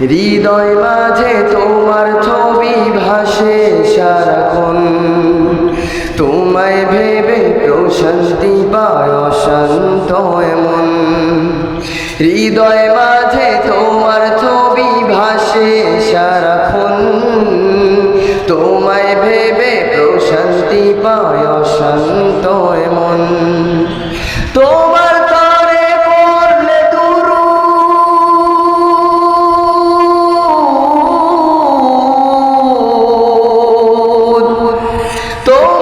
হৃদয় মাঝে তোমার ছবি ভাসে সারাক্ষণ। তোমায় ভেবে প্রশান্তি পায় অশান্ত এমন। হৃদয় মাঝে তোমার ছবি ভাসে সারাক্ষণ। তোমায় ভেবে প্রশান্তি পায় অশান্ত এমন। Cristo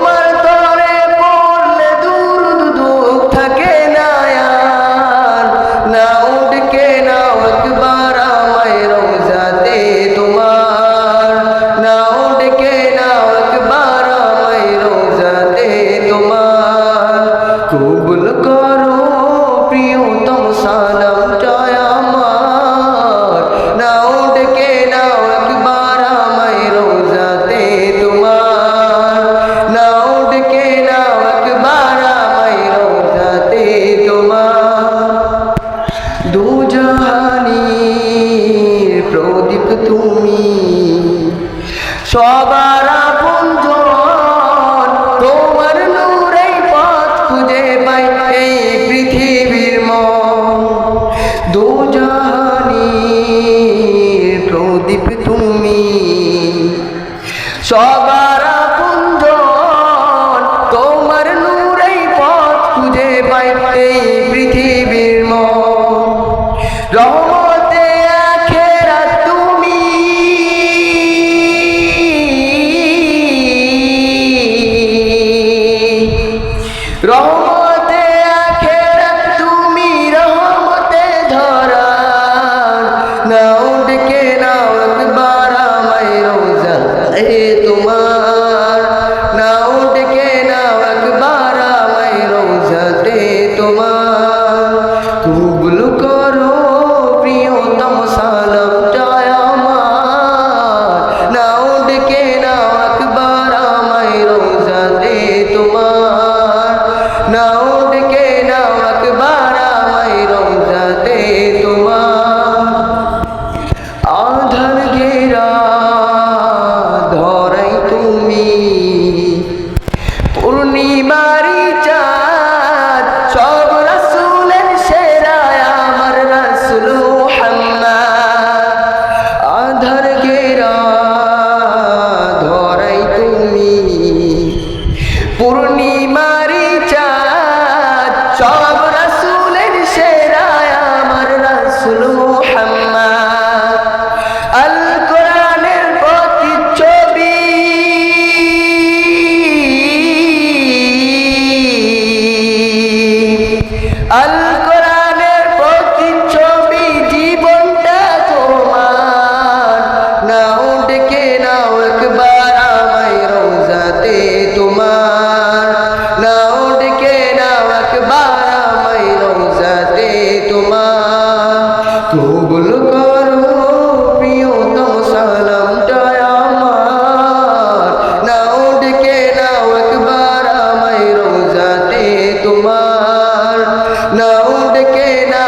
সদা রহমতে আখেরাত তুমি রহমতে ধরা নাও ডেকে নাও একবার al ডেকে না